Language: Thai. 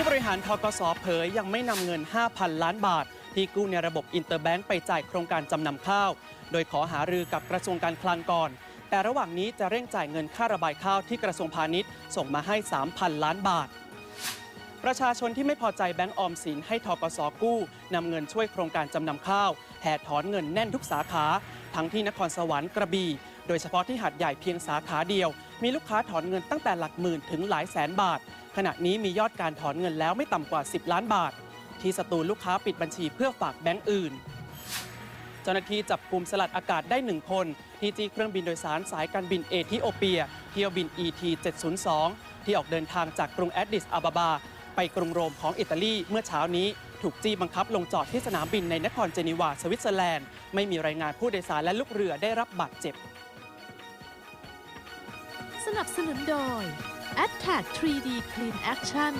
ผู้บริหารทกสเผยยังไม่นำเงิน 5,000 ล้านบาท ที่กู้ในระบบอินเตอร์แบงก์ไปจ่ายโครงการจำนำข้าว โดยขอหารือกับกระทรวงการคลังก่อน แต่ระหว่างนี้จะเร่งจ่ายเงินค่าระบายข้าวที่กระทรวงพาณิชย์ส่งมาให้ 3,000 ล้านบาท ประชาชนที่ไม่พอใจแบงก์ออมสินให้ทกสกู้นำเงินช่วยโครงการจำนำข้าวแห่ถอนเงินแน่นทุกสาขา ทั้งที่นครสวรรค์กระบี่ โดยเฉพาะที่หัดใหญ่เพียงสาขาเดียว มีลูกค้าถอนเงินตั้งแต่หลักหมื่นถึงหลายแสนบาท ขณะนี้มียอดการถอนเงินแล้วไม่ต่ำกว่า 10 ล้านบาท ที่สตูลลูกค้าปิดบัญชีเพื่อฝากแบงก์อื่น เจ้าหน้าที่จับกลุ่มสลัดอากาศได้หนึ่งคน ที่จีเครื่องบินโดยสารสายการบินเอธิโอเปีย เที่ยวบิน ET 702ที่ออกเดินทางจากกรุงแอดดิสอาบาบา ไปกรุงโรมของอิตาลีเมื่อเช้านี้ถูกจี้บังคับลงจอดที่สนามบินในนครเจนีวาสวิตเซอร์แลนด์ ไม่มีรายงานผู้โดยสารและลูกเรือได้รับบาดเจ็บ สนับสนุนโดย a t t a c 3D Clean Action